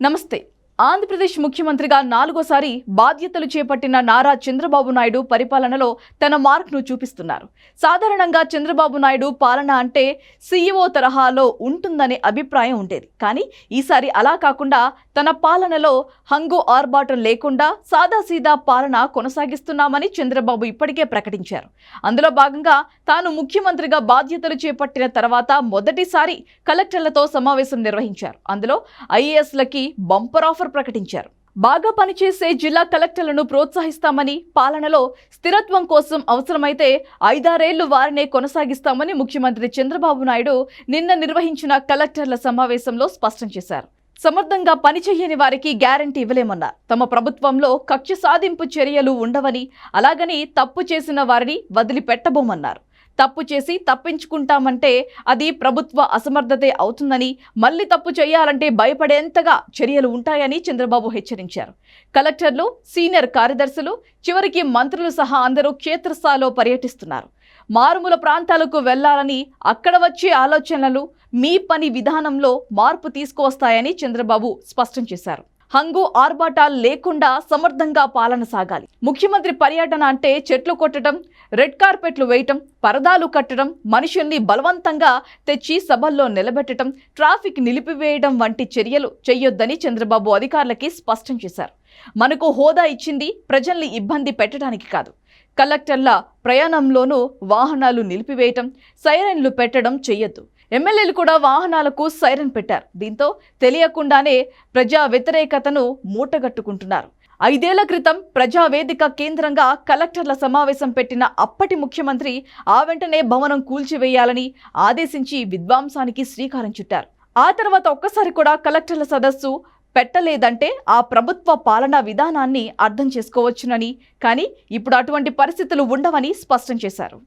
నమస్తే ఆంధ్రప్రదేశ్ ముఖ్యమంత్రిగా నాలుగోసారి బాధ్యతలు చేపట్టిన నారా చంద్రబాబు నాయుడు పరిపాలనలో తన మార్క్ను చూపిస్తున్నారు. సాధారణంగా చంద్రబాబు నాయుడు పాలన అంటే సీఈఓ తరహాలో ఉంటుందనే అభిప్రాయం ఉండేది. కానీ ఈసారి అలా కాకుండా తన పాలనలో హంగు ఆర్భాటం లేకుండా సాదాసీదా పాలన కొనసాగిస్తున్నామని చంద్రబాబు ఇప్పటికే ప్రకటించారు. అందులో భాగంగా తాను ముఖ్యమంత్రిగా బాధ్యతలు చేపట్టిన తర్వాత మొదటిసారి కలెక్టర్లతో సమావేశం నిర్వహించారు. అందులో ఐఏఎస్లకి బంపర్ ఆఫర్ ప్రకటించారు. బాగా పనిచేసే జిల్లా కలెక్టర్లను ప్రోత్సహిస్తామని పాలనలో స్థిరత్వం కోసం అవసరమైతే ఐదారేళ్ళు వారినే కొనసాగిస్తామని ముఖ్యమంత్రి చంద్రబాబు నాయుడు నిన్న నిర్వహించిన కలెక్టర్ల సమావేశంలో స్పష్టం చేశారు. సమర్థంగా పనిచేయని వారికి గ్యారంటీ ఇవ్వలేమన్నారు తమ ప్రభుత్వంలో కక్ష సాధింపు చర్యలు ఉండవని అలాగని తప్పు చేసిన వారిని వదిలిపెట్టబోమన్నారు. తప్పు చేసి తప్పించుకుంటామంటే అది ప్రభుత్వ అసమర్థతే అవుతుందని మళ్ళీ తప్పు చేయాలంటే భయపడేంతగా చర్యలు ఉంటాయని చంద్రబాబు హెచ్చరించారు. కలెక్టర్లు సీనియర్ కార్యదర్శులు చివరికి మంత్రులు సహా అందరూ క్షేత్రస్థాయిలో పర్యటిస్తున్నారు. మారుమూల ప్రాంతాలకు వెళ్ళాలని అక్కడ వచ్చే ఆలోచనలు మీ పని విధానంలో మార్పు తీసుకువస్తాయని చంద్రబాబు స్పష్టం చేశారు. హంగు ఆర్భాటాలు లేకుండా సమర్థంగా పాలన సాగాలి. ముఖ్యమంత్రి పర్యటన అంటే చెట్లు కొట్టడం రెడ్ కార్పెట్లు వేయటం పరదాలు కట్టడం మనుషుల్ని బలవంతంగా తెచ్చి సభల్లో నిలబెట్టడం ట్రాఫిక్ నిలిపివేయడం వంటి చర్యలు చేయొద్దని చంద్రబాబు అధికారులకి స్పష్టం చేశారు. మనకు హోదా ఇచ్చింది ప్రజల్ని ఇబ్బంది పెట్టడానికి కాదు. కలెక్టర్ల ప్రయాణంలోనూ వాహనాలు నిలిపివేయటం సైరన్లు పెట్టడం చెయ్యొద్దు. ఎమ్మెల్యేలు కూడా వాహనాలకు సైరన్ పెట్టారు. దీంతో తెలియకుండానే ప్రజా వ్యతిరేకతను మూటగట్టుకుంటున్నారు. ఐదేళ్ళ క్రితం ప్రజావేదిక కేంద్రంగా కలెక్టర్ల సమావేశం పెట్టిన అప్పటి ముఖ్యమంత్రి ఆ వెంటనే భవనం కూల్చివేయాలని ఆదేశించి విధ్వంసానికి శ్రీకారం చుట్టారు. ఆ తర్వాత ఒక్కసారి కూడా కలెక్టర్ల సదస్సు పెట్టలేదంటే ఆ ప్రభుత్వ పాలనా విధానాన్ని అర్థం చేసుకోవచ్చునని. కానీ ఇప్పుడు అటువంటి పరిస్థితులు ఉండవని స్పష్టం చేశారు.